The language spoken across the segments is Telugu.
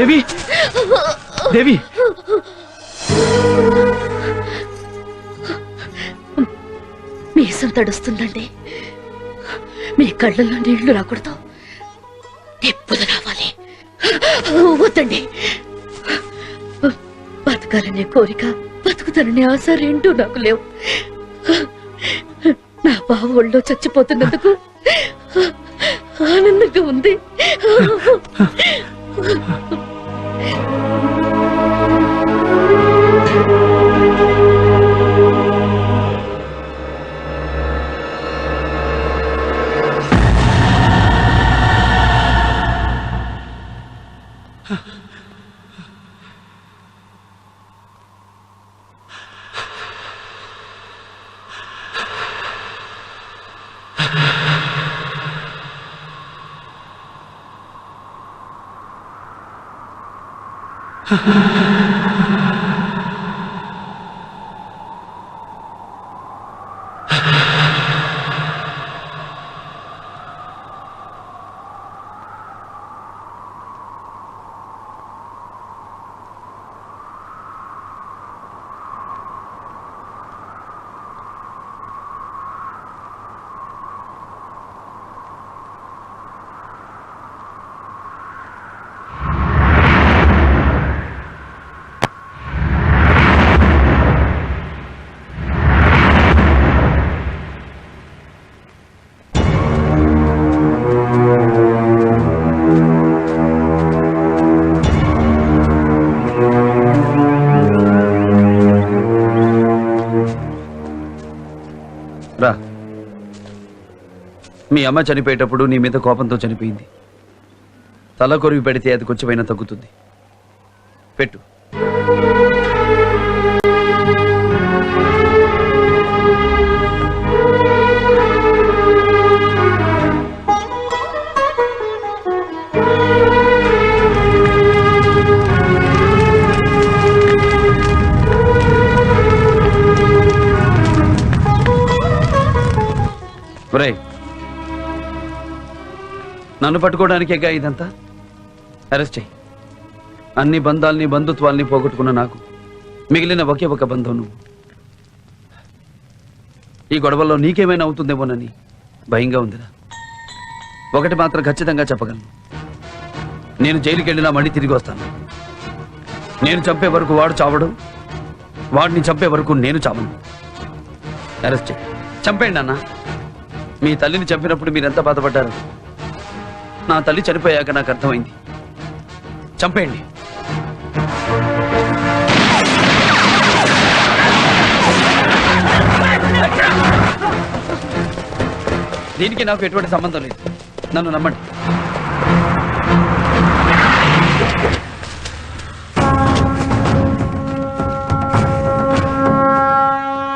దేవి! దేవి! మీసం తడుస్తుందండి. మీ కళ్ళల్లో నీళ్ళు రాకూడదు. ఎప్పుడు రావాలి? వద్దండి. బతకాలనే కోరిక బతుకుతాననే ఆశ రెండూ నాకు లేవు. నా బావ ఒళ్ళో చచ్చిపోతున్నందుకు ఆనందంగా ఉంది. ハハハハ。మీ అమ్మ చనిపోయేటప్పుడు నీ మీద కోపంతో చనిపోయింది. తల కొరివి పెడితే అది కొంచెమైనా తగ్గుతుంది. పెట్టు. ఒరేయ్ నన్ను పట్టుకోవడానికేగా ఇదంతా? అరెస్ట్ చెయ్యి అన్ని బంధాల్ని బంధుత్వాల్ని పోగొట్టుకున్న నాకు మిగిలిన ఒకే ఒక బంధం నువ్వు. ఈ గొడవల్లో నీకేమైనా అవుతుందేమోనని భయంగా ఉందిరా. ఒకటి మాత్రం ఖచ్చితంగా చెప్పగలను. నేను జైలుకి వెళ్ళినా మళ్ళీ తిరిగి వస్తాను. నేను చంపే వరకు వాడు చావడం. వాడిని చంపే వరకు నేను చావను. అరెస్ట్ చెయ్యి చంపేయండి అన్న. మీ తల్లిని చంపినప్పుడు మీరెంత బాధపడ్డారు? నా తల్లి చనిపోయాక నాకు అర్థమైంది. చంపేయండి. దీనికి నాకు ఎటువంటి సంబంధం లేదు. నన్ను నమ్మండి.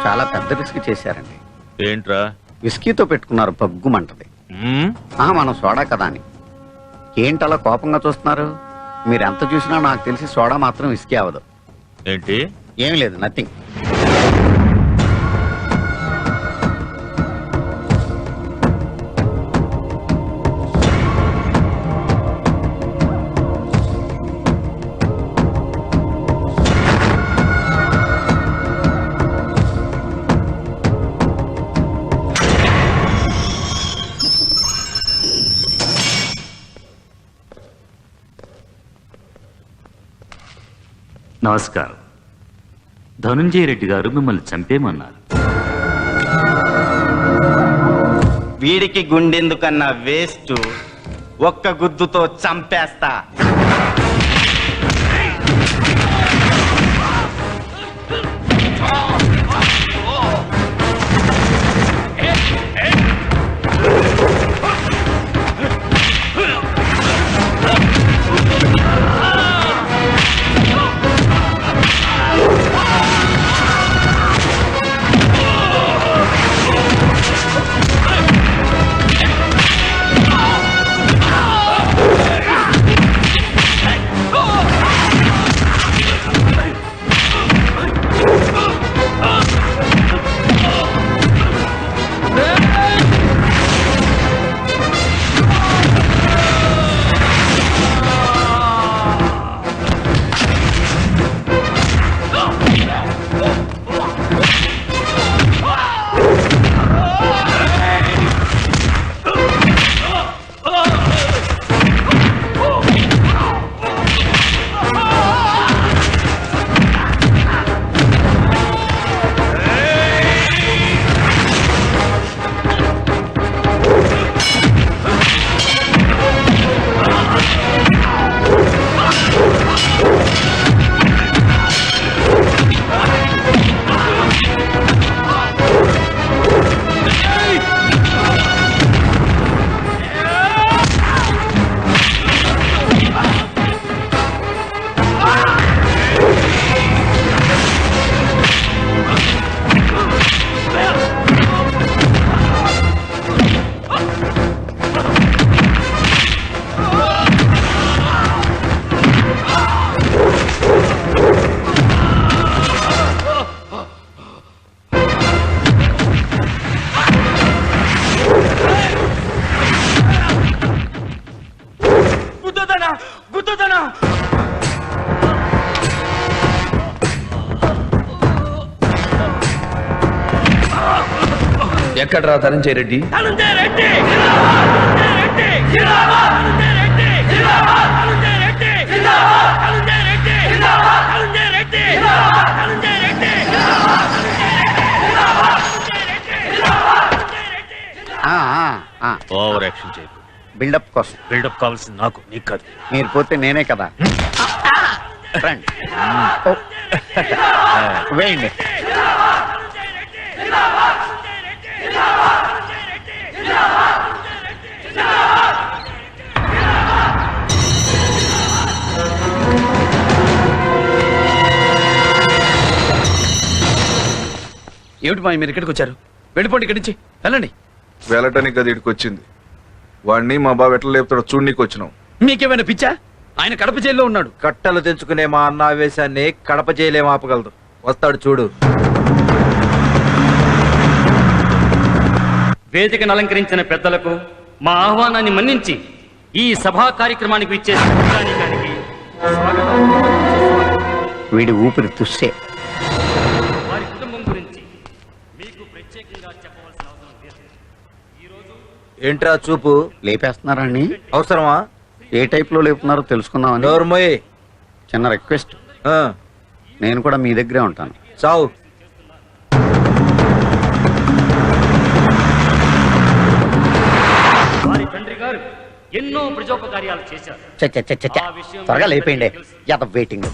చాలా పెద్ద రిస్క్ చేశారండి. ఏంట్రా? విస్కీతో పెట్టుకున్నారు పగ్గుమంటది మ్మ్? ఆ మనం సోడా కదా అని. ఏంటలా కోపంగా చూస్తున్నారు? మీరు ఎంత చూసినా నాకు తెలిసి సోడా మాత్రం విస్కీ అవ్వదు. ఏంటి? ఏమీ లేదు నథింగ్ నమస్కారం. ధనుంజయ రెడ్డి గారు మిమ్మల్ని చంపేమన్నారు? వీడికి గుండెందుకన్నా వేస్ట్. ఒక్క గుద్దుతో చంపేస్తా. ఎక్కడ్రా ధనంజయ రెడ్డి ఆ, ఆ, ఆ. ఓవర్ యాక్షన్ చేయకు. బిల్డప్ కోసం. బిల్డప్ కావాల్సింది నాకు నీకు కాదు. మీరు పోతే నేనే కదా. రండి ఓ. వేయండి. ఏమిటి మా మీరు ఇక్కడికి వచ్చారు? వెళ్ళిపోండి ఇక్కడి నుంచి. వెళ్ళండి. వెళ్ళటానికి అది ఇక్కడికి వచ్చింది. వాడిని మా బావ ఎట్లా లేపుతాడో చూడనీకి వచ్చినాం. మీకేమైనా పిచ్చా? ఆయన కడప జైల్లో ఉన్నాడు. కట్టలు తెంచుకునే మా అన్న ఆవేశాన్ని కడప చేయలేం ఆపగలదు. వస్తాడు చూడు. వేదికను అలంకరించిన పెద్దలకు మా ఆహ్వానాన్ని మన్నించి ఈ సభా కార్యక్రమానికి స్వాగతం. వీడి ఊపిరి తుస్సే. వారి కుటుంబం గురించి మీకు ప్రత్యేకంగా చెప్పవలసిన అవసరం లేదు ఏంట్రా చూపు? లేపేస్తున్నారా అండి? అవసరమా? ఏ టైప్లో లేపుతున్నారో తెలుసుకుందామని. నోరుమోయ్. చిన్న రిక్వెస్ట్. నేను కూడా మీ దగ్గరే ఉంటాను. చావు. ప్రజోపకార్యాలు చేశారు. చ చ చ చ చ. త్వరగా లేపేయండి. యత వెయిటింగ్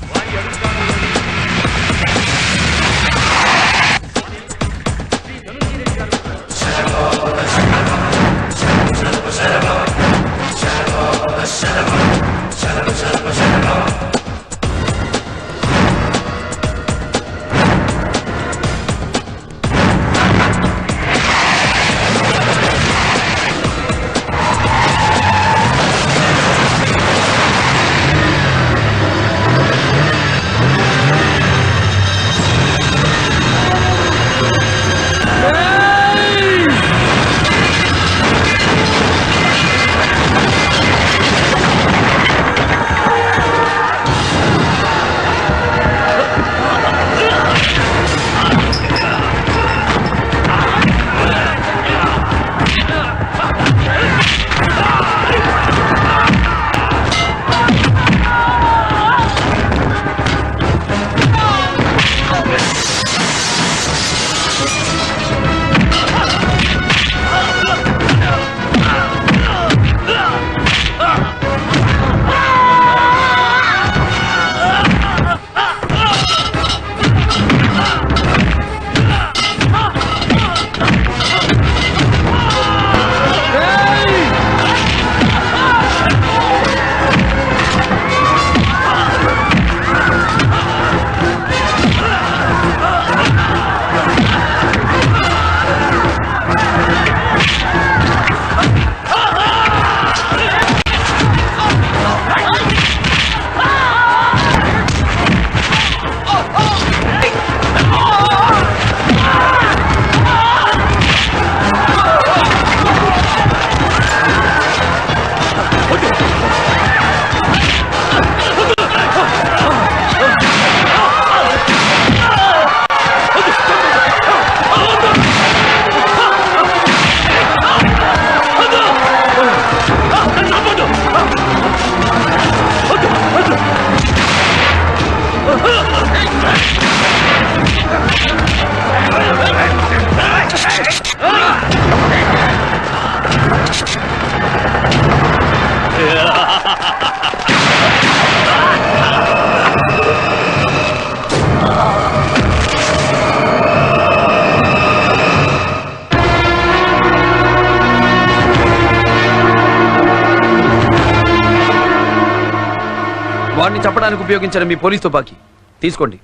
వాడిని చంపడానికి ఉపయోగించిన మీ పోలీస్ తుపాకీ. తీసుకోండి.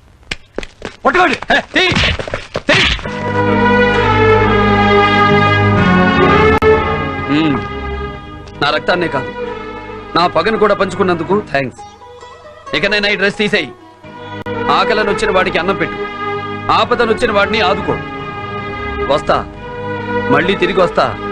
పట్టుకోండి. నా రక్తాన్నే కాదు. నా పగను కూడా పంచుకున్నందుకు థ్యాంక్స్ ఇకనైనా ఈ డ్రెస్ తీసేయి. ఆకలను వచ్చిన వాడికి అన్నం పెట్టు. ఆపదను వచ్చిన వాడిని ఆదుకో. వస్తా. మళ్ళీ తిరిగి వస్తా.